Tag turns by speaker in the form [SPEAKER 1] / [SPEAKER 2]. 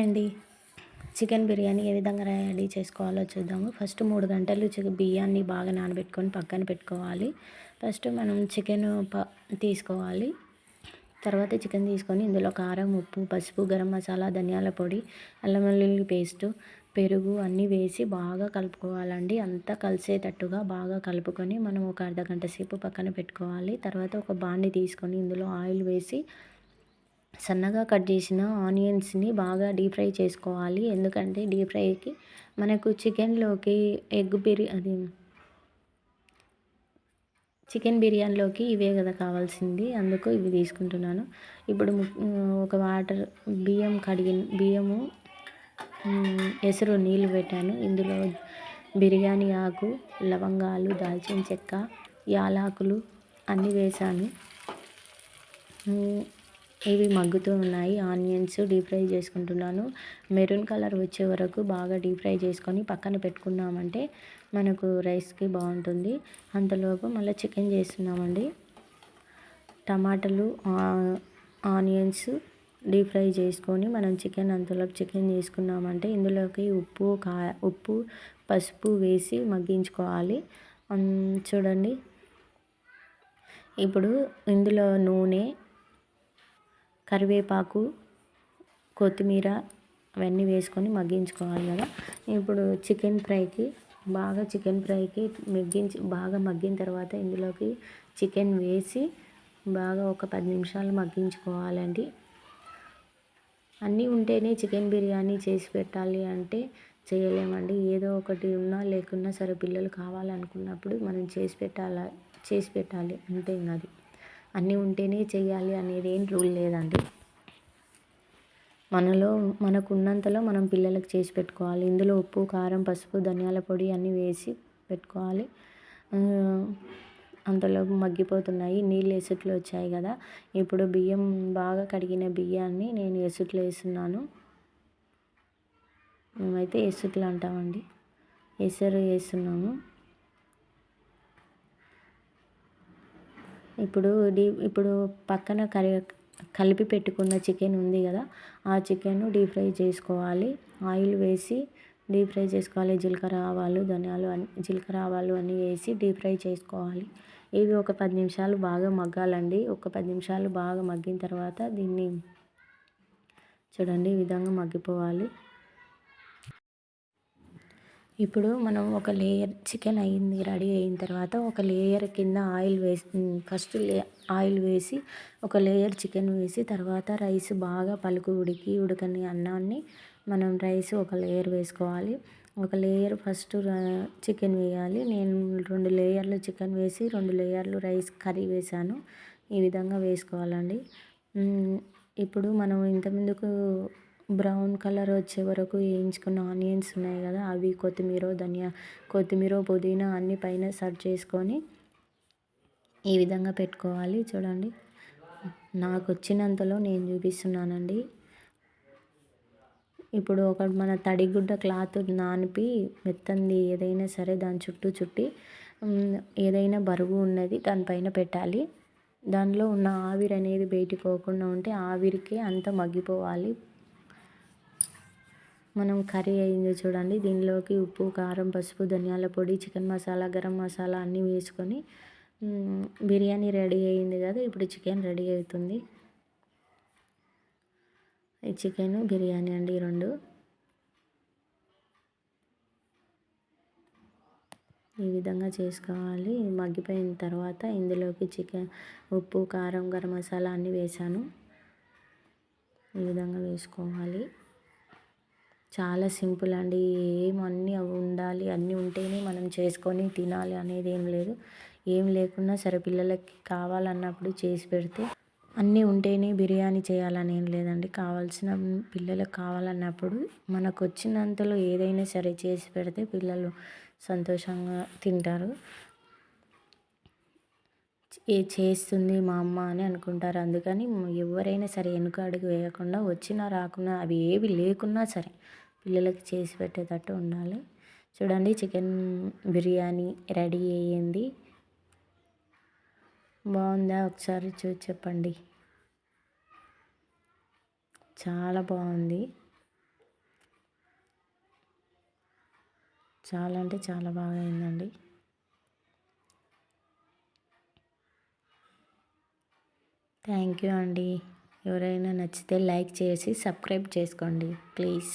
[SPEAKER 1] Hi అండి. Chicken biryani ఏ విధంగా ready చేసుకోవాలో చూద్దాము. ఫస్ట్ మూడు గంటలు బియ్యాన్ని బాగా నానబెట్టుకొని పక్కన పెట్టుకోవాలి. ఫస్ట్ మనం చికెన్ ప తీసుకోవాలి. తర్వాత చికెన్ తీసుకొని ఇందులో కారం ఉప్పు పసుపు గరం మసాలా ధనియాల పొడి అల్లం వెల్లుల్లి పేస్టు పెరుగు అన్నీ వేసి బాగా కలుపుకోవాలండి. అంతా కలిసేటట్టుగా బాగా కలుపుకొని మనం ఒక అర్ధ గంట సేపు పక్కన పెట్టుకోవాలి. తర్వాత ఒక బాండి తీసుకొని ఇందులో ఆయిల్ వేసి సన్నగా కట్ చేసిన ఆనియన్స్ని బాగా డీప్ ఫ్రై చేసుకోవాలి. ఎందుకంటే డీప్ ఫ్రైకి మనకు చికెన్లోకి ఎగ్ బిర్యానీ చికెన్ బిర్యానీలోకి ఇవే కదా కావాల్సింది. అందుకు ఇవి తీసుకుంటున్నాను. ఇప్పుడు ఒక వాటర్ బియ్యం కడిగి బియ్యము ఎసురు నీళ్ళు పెట్టాను. ఇందులో బిర్యానీ ఆకు లవంగాలు దాల్చిన చెక్క యాలాకులు అన్నీ వేసాను. ఇవి మగ్గుతూ ఉన్నాయి. ఆనియన్స్ డీప్ ఫ్రై చేసుకుంటున్నాను. మెరూన్ కలర్ వచ్చే వరకు బాగా డీప్ ఫ్రై చేసుకొని పక్కన పెట్టుకున్నామంటే మనకు రైస్కి బాగుంటుంది. అంతలోపు మళ్ళీ చికెన్ చేస్తున్నామండి. టమాటాలు ఆనియన్స్ డీప్ ఫ్రై చేసుకొని మనం చికెన్ అంతలోపు చికెన్ చేసుకున్నామంటే ఇందులోకి ఉప్పు కా ఉప్పు పసుపు వేసి మగ్గించుకోవాలి. చూడండి. ఇప్పుడు ఇందులో నూనె కరివేపాకు కొత్తిమీర అవన్నీ వేసుకొని మగ్గించుకోవాలి కదా. ఇప్పుడు చికెన్ ఫ్రైకి బాగా చికెన్ ఫ్రైకి మగ్గించి బాగా మగ్గిన తర్వాత ఇందులోకి చికెన్ వేసి బాగా ఒక పది నిమిషాలు మగ్గించుకోవాలండి. అన్నీ ఉంటేనే చికెన్ బిర్యానీ చేసి పెట్టాలి అంటే చేయలేమండి. ఏదో ఒకటి ఉన్నా లేకున్నా సరే పిల్లలు కావాలనుకున్నప్పుడు మనం చేసి పెట్టాలా చేసి పెట్టాలి. అంతే అది అన్నీ ఉంటేనే చేయాలి అనేది ఏం రూల్ లేదండి. మనలో మనకున్నంతలో మనం పిల్లలకు చేసి పెట్టుకోవాలి. ఇందులో ఉప్పు కారం పసుపు ధనియాల పొడి అన్నీ వేసి పెట్టుకోవాలి. అంతలో మగ్గిపోతున్నాయి. నీళ్ళు ఎసుట్లు వచ్చాయి కదా. ఇప్పుడు బియ్యం బాగా కడిగిన బియ్యాన్ని నేను ఎసుట్లో వేస్తున్నాను. మేమైతే ఎసుట్లు అంటామండి. ఎసరు వేస్తున్నాము. ఇప్పుడు డీ ఇప్పుడు పక్కన కరి కలిపి పెట్టుకున్న చికెన్ ఉంది కదా ఆ చికెన్ డీప్ ఫ్రై చేసుకోవాలి. ఆయిల్ వేసి డీప్ ఫ్రై చేసుకోవాలి. జీలకర్ర ఆవాలు ధనియాలు అన్ని జీలకర్ర ఆవాలు అన్నీ వేసి డీప్ ఫ్రై చేసుకోవాలి. ఇవి ఒక పది నిమిషాలు బాగా మగ్గాలండి. ఒక పది నిమిషాలు బాగా మగ్గిన తర్వాత దీన్ని చూడండి ఈ విధంగా మగ్గిపోవాలి. ఇప్పుడు మనం ఒక లేయర్ చికెన్ అయింది రెడీ అయిన తర్వాత ఒక లేయర్ కింద ఆయిల్ వేసి ఫస్ట్ లే ఆయిల్ వేసి ఒక లేయర్ చికెన్ వేసి తర్వాత రైస్ బాగా పలుకు ఉడికి ఉడకని అన్నాన్ని మనం రైస్ ఒక లేయర్ వేసుకోవాలి. ఒక లేయర్ ఫస్ట్ చికెన్ వేయాలి. నేను రెండు లేయర్లు చికెన్ వేసి రెండు లేయర్లు రైస్ కర్రీ వేసాను ఈ విధంగా వేసుకోవాలండి. ఇప్పుడు మనం ఇంతకుముందుకు బ్రౌన్ కలర్ వచ్చే వరకు వేయించుకున్న ఆనియన్స్ ఉన్నాయి కదా అవి కొత్తిమీర ధనియా కొత్తిమీర పుదీనా అన్ని పైన సర్వ్ చేసుకొని ఈ విధంగా పెట్టుకోవాలి. చూడండి నాకు వచ్చినంతలో నేను చూపిస్తున్నానండి. ఇప్పుడు ఒక మన తడిగుడ్డ క్లాత్ నానిపి మెత్తంది ఏదైనా సరే దాని చుట్టూ చుట్టి ఏదైనా బరువు ఉన్నది దానిపైన పెట్టాలి. దానిలో ఉన్న ఆవిరి అనేది బయటికి పోకుండా ఉంటే ఆవిరికి అంత మగ్గిపోవాలి. మనం కర్రీ అయింది చూడండి. దీనిలోకి ఉప్పు కారం పసుపు ధనియాల పొడి చికెన్ మసాలా గరం మసాలా అన్నీ వేసుకొని బిర్యానీ రెడీ అయింది కదా. ఇప్పుడు చికెన్ రెడీ అవుతుంది. ఈ చికెన్ బిర్యానీ అండి రెండు. ఈ విధంగా చేసుకోవాలి. మగ్గిపోయిన తర్వాత ఇందులోకి చికెన్ ఉప్పు కారం గరం మసాలా అన్నీ వేసాను ఈ విధంగా వేసుకోవాలి. చాలా సింపుల్ అండి. ఏమన్నీ అవి ఉండాలి అన్నీ ఉంటేనే మనం చేసుకొని తినాలి అనేది ఏం లేదు. ఏం లేకున్నా సరే పిల్లలకి కావాలన్నప్పుడు చేసి పెడితే అన్నీ ఉంటేనే బిర్యానీ చేయాలని ఏం లేదండి. కావాల్సిన పిల్లలకు కావాలన్నప్పుడు మనకు వచ్చినంతలో ఏదైనా సరే చేసి పెడితే పిల్లలు సంతోషంగా తింటారు. ఏ చేస్తుంది మా అమ్మ అని అనుకుంటారు. అందుకని ఎవరైనా సరే వెనుక అడుగు వేయకుండా వచ్చినా రాకున్నా అవి ఏవి లేకున్నా సరే పిల్లలకి చేసి పెట్టేటట్టు ఉండాలి. చూడండి చికెన్ బిర్యానీ రెడీ అయ్యింది. బాగుందా? ఒకసారి చూసి చెప్పండి. చాలా బాగుంది. చాలా అంటే చాలా బాగా అయిందండి. థ్యాంక్ యూ అండి. ఎవరైనా నచ్చితే లైక్ చేసి సబ్స్క్రైబ్ చేసుకోండి ప్లీజ్.